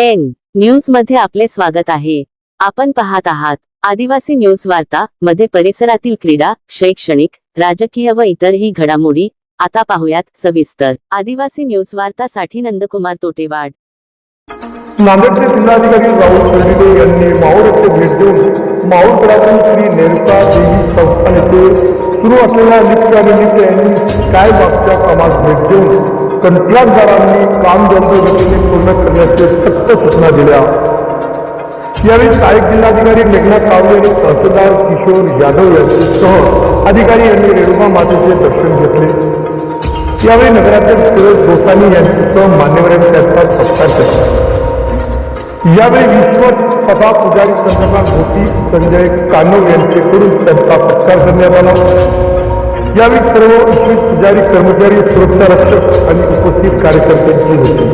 N न्यूजमध्ये आपले स्वागत आहे. आपण पाहत आहात आदिवासी न्यूज वार्ता मध्ये परिसरातील क्रीडा शैक्षणिक राजकीय व इतरही घडामोडी आता पाहूयात सविस्तर. आदिवासी न्यूज वार्ता साठी नंदकुमार तोटेवाड. नांदेडचे जिल्हाधिकारी राहुल कर्डिले यांनी माहूर येथे भेट देऊन माहूरगडातून श्री नेरका देवी संस्थान येथे सुरू असलेल्या लिफ्ट आणि लिफ्ट यांनी काय मागच्या कामात भेट देऊन कंत्राटदारांनी काम जनतेने पूर्ण करण्याचे सक्त सूचना दिल्या. यावेळी सहाय्यक जिल्हाधिकारी मेघना कावले आणि तहसीलदार किशोर यादव यांच्यासह अधिकारी यांनी रेणुका मातेचे दर्शन घेतले. यावेळी नगराध्यक्ष सुरेश गोसानी यांच्यासह मान्यवरांनी त्यांचा सत्कार केला. यावेळी विश्वत सभा पुजारी चंद्रकांत भोती संजय कानव यांच्याकडून त्यांचा सत्कार करण्यात आला. यावेळी सर्व पुजारी कर्मचारी सुरक्षा रक्षक कार्यकर्त्यांची होती